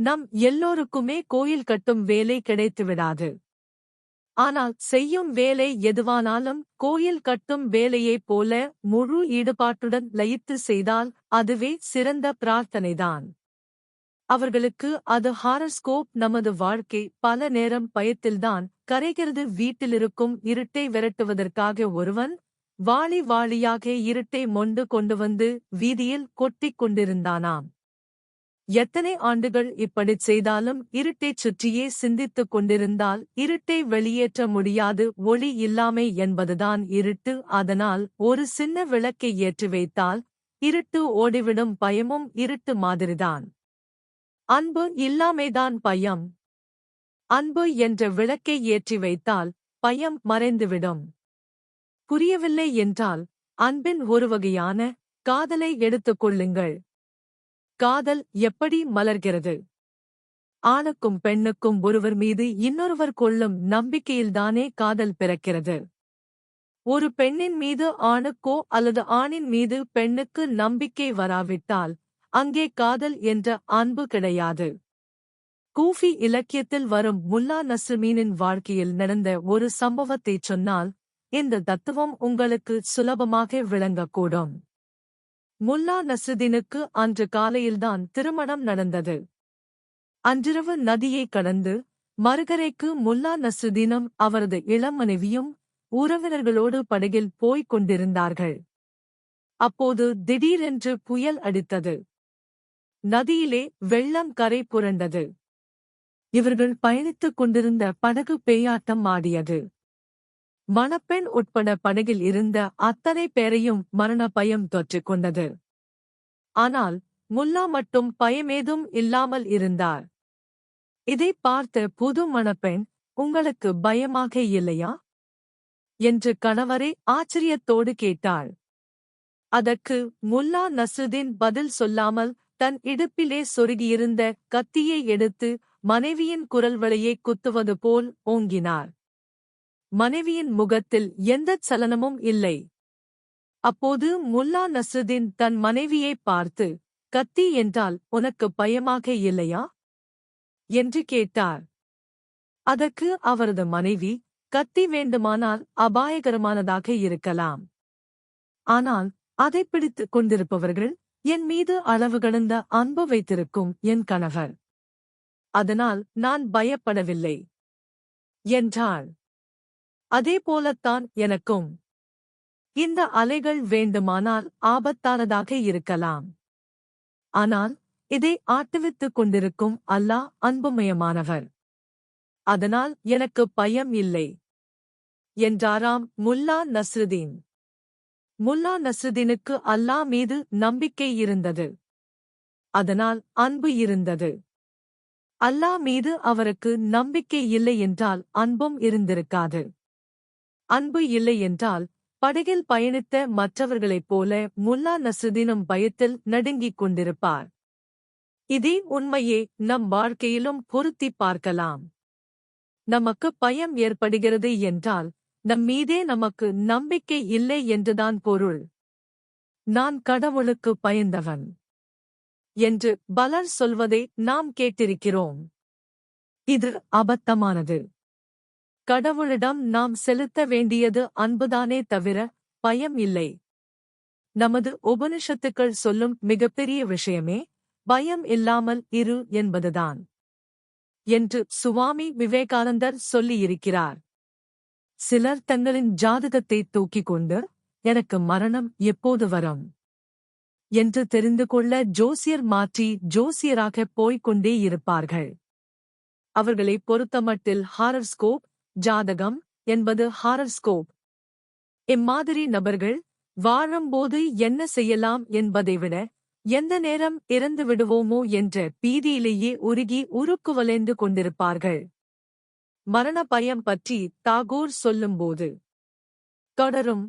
நம் எல்லோருக்குமே கோயில் கட்டும் வேலை கிடைத்துவிடாது ஆனால் செய்யும் வேலை எதுவானாலும் கோயில் கட்டும் வேலையைப் போல முழு ஈடுபாட்டுடன் லயித்து செய்தால் அதுவே சிறந்த பிரார்த்தனைதான். அவர்களுக்கு அது ஹாரஸ்கோப் நமது வாழ்க்கை பல நேரம் பயத்தில்தான் கரைகிறது. வீட்டிலிருக்கும் இருட்டை விரட்டுவதற்காக ஒருவன் வாளி வாளியாக இருட்டை மொண்டு கொண்டு வந்து வீதியில் கொட்டிக் கொண்டிருந்தானாம். எத்தனை ஆண்டுகள் இப்படிச் செய்தாலும் இருட்டைச் சுற்றியே சிந்தித்துக் கொண்டிருந்தால் இருட்டை வெளியேற்ற முடியாது ஒளி இல்லாமை என்பதுதான் இருட்டு. அதனால் ஒரு சின்ன விளக்கை ஏற்றி வைத்தால் இருட்டு ஓடிவிடும் பயமும் இருட்டு மாதிரிதான். அன்பு இல்லாமைதான் பயம். அன்பு என்ற விளக்கை ஏற்றி வைத்தால் பயம் மறைந்துவிடும். புரியவில்லை என்றால் அன்பின் ஒரு வகையான காதலை எடுத்துக் கொள்ளுங்கள். காதல் எப்படி மலர்கிறது? ஆணுக்கும் பெண்ணுக்கும் ஒருவர் மீது இன்னொருவர் கொள்ளும் நம்பிக்கையில்தானே காதல் பிறக்கிறது. ஒரு பெண்ணின் மீது ஆணுக்கோ அல்லது ஆணின் மீது பெண்ணுக்கு நம்பிக்கை வராவிட்டால் அங்கே காதல் என்ற அன்பு கிடையாது. கூஃபி இலக்கியத்தில் வரும் முல்லா நஸ்ருமீனின் வாழ்க்கையில் நடந்த ஒரு சம்பவத்தைச் சொன்னால் இந்த தத்துவம் உங்களுக்கு சுலபமாக விளங்கக்கூடும். முல்லா நசுதீனுக்கு அன்று காலையில்தான் திருமணம் நடந்தது. அன்றிரவு நதியை கடந்து மறுகரைக்கு முல்லா நசுதீனும் அவரது இளம் மனைவியும் உறவினர்களோடு படகில் போய்க் கொண்டிருந்தார்கள். அப்போது திடீரென்று புயல் அடித்தது. நதியிலே வெள்ளம் கரை புரண்டது. இவர்கள் பயணித்துக் கொண்டிருந்த படகு பேயாட்டம் ஆடியது. மணப்பெண் உட்பட படகில் இருந்த அத்தனை பேரையும் மரண பயம் தொற்றிக் கொண்டது ஆனால் முல்லா மட்டும் பயமேதும் இல்லாமல் இருந்தார். இதை பார்த்த புது மணப்பெண் உங்களுக்கு பயமாக இல்லையா என்று கணவரை ஆச்சரியத்தோடு கேட்டாள். அதற்கு முல்லா நசுதீன் பதில் சொல்லாமல் தன் இடுப்பிலே சொருகியிருந்த கத்தியை எடுத்து மனைவியின் குரல் வழியை குத்துவது போல் ஓங்கினார். மனைவியின் முகத்தில் எந்தச் சலனமும் இல்லை. அப்போது முல்லா நஸ்ருதீன் தன் மனைவியை பார்த்து கத்தி என்றால் உனக்கு பயமாக இல்லையா என்று கேட்டார். அதற்கு அவரது மனைவி கத்தி வேண்டுமானால் அபாயகரமானதாக இருக்கலாம். ஆனால் அதை பிடித்துக் கொண்டிருப்பவர்கள் என் மீது அளவு கடந்த அன்பு வைத்திருக்கும் என் கணவர். அதனால் நான் பயப்படவில்லை என்றாள். அதே போலத்தான் எனக்கும். இந்த அலைகள் வேண்டுமானால் ஆபத்தானதாக இருக்கலாம். ஆனால் இதை ஆட்டுவித்துக் கொண்டிருக்கும் அல்லாஹ் அன்புமயமானவர். அதனால் எனக்கு பயம் இல்லை. என்றாராம் முல்லா நஸ்ருதீன். முல்லா நஸ்ருதீனுக்கு அல்லாஹ் மீது நம்பிக்கை இருந்தது. அதனால் அன்பு இருந்தது. அல்லாஹ் மீது அவருக்கு நம்பிக்கை இல்லை என்றால் அன்பும் இருந்திருக்காது. அன்பு இல்லை என்றால் படகில் பயணித்த மற்றவர்களைப் போல முல்லா நஸ்ருதீனும் பயத்தில் நடுங்கிக் கொண்டிருப்பார். இதே உண்மையே நம் வாழ்க்கையிலும் பொருத்திப் பார்க்கலாம். நமக்கு பயம் ஏற்படுகிறது என்றால் நம் மீதே நமக்கு நம்பிக்கை இல்லை என்றுதான் பொருள். நான் கடவுளுக்கு பயந்தவன் என்று பலர் சொல்வதை நாம் கேட்டிருக்கிறோம். இது அபத்தமானது. கடவுளிடம் நாம் செலுத்த வேண்டியது அன்புதானே தவிர பயம் இல்லை. நமது உபனிஷத்துக்கள் சொல்லும் மிகப்பெரிய விஷயமே பயம் இல்லாமல் இரு என்பதுதான். என்று சுவாமி விவேகானந்தர் சொல்லியிருக்கிறார். சிலர் தங்களின் ஜாதகத்தை தூக்கிக் கொண்டு எனக்கு மரணம் எப்போது வரும் என்று தெரிந்து கொள்ள ஜோசியர் மாற்றி ஜோசியராக போய்க் கொண்டே இருப்பார்கள். அவர்களை பொறுத்தமட்டில் ஹாரர்ஸ்கோப் ஜாதகம் என்பது ஹாரர்ஸ்கோப் இம்மாதிரி நபர்கள் வாழும்போது என்ன செய்யலாம் என்பதை விட எந்த நேரம் இறந்து விடுவோமோ என்ற பீதியிலேயே உருகி உருக்குவலைந்து கொண்டிருப்பார்கள். மரண பயம் பற்றி தாகூர் சொல்லும்போது தொடரும்.